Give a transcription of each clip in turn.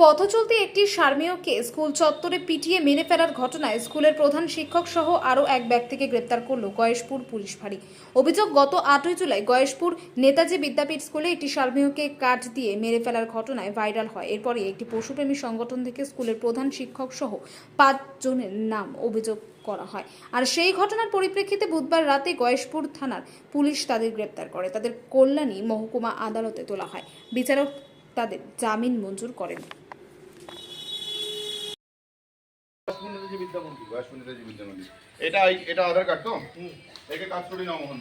পথচলতি একটি সার্মেয়কে স্কুল চত্বরে পিটিয়ে মেরে ফেলার ঘটনায় স্কুলের প্রধান শিক্ষক সহ আরও এক ব্যক্তিকে গ্রেপ্তার করল গয়েশপুর পুলিশ ফাঁড়ি। অভিযোগ, গত আটই জুলাই গয়েশপুর নেতাজি বিদ্যাপীঠ স্কুলে একটি সার্মেয়কে কাঠ দিয়ে মেরে ফেলার ঘটনায় ভাইরাল হয়। এরপরে একটি পশুপ্রেমী সংগঠন থেকে স্কুলের প্রধান শিক্ষক সহ পাঁচজনের নাম অভিযোগ করা হয়। আর সেই ঘটনার পরিপ্রেক্ষিতে বুধবার রাতে গয়েশপুর থানার পুলিশ তাদের গ্রেপ্তার করে। তাদের কল্যাণী মহকুমা আদালতে তোলা হয়। বিচারক তাদের জামিন মঞ্জুর করেন। বিদ্যা মন্দির বয়স্ক নেতাজি বিদ্যা মন্দির এটা এটা আধার কার্ড তো? একে কাজ করে নাও মোহন।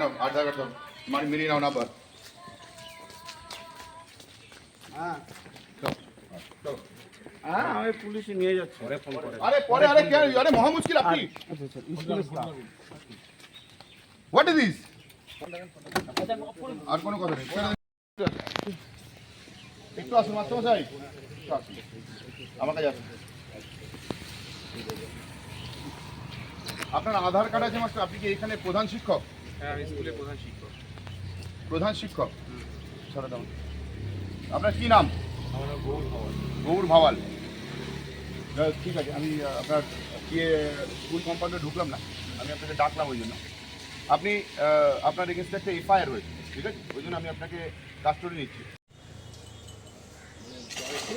নাও আধার কার্ড সব মানে মিলিয়ে নাও নাম্বার। হ্যাঁ। আমি পুলিশে নিয়ে যাচ্ছি। আরে পরে আরে কে আরে মহা মুশকিল আপনি। হোয়াট ইজ দিস আর কোনো কথা নেই। একটু আসুন মাস্টার মশাই। আমার কাছে আপনার আধার কার্ড আছে মাস্টার আপনি কি এখানে প্রধান শিক্ষক? হ্যাঁ আমি স্কুলের প্রধান শিক্ষক। প্রধান শিক্ষক? সরে দাও। আপনার কি নাম? আমার গৌর ভাওয়াল। ঠিক আছে আমি আপনার ইয়ে স্কুল কম্পাউন্ডে ঢুকলাম না। আমি আপনাকে ডাকলাম ওই জন্য। আপনি আপনার এগেনস্টে একটা এফআইআর হয়েছে ঠিক আছে? ওই জন্য আমি আপনাকে কাস্টডি নিচ্ছি।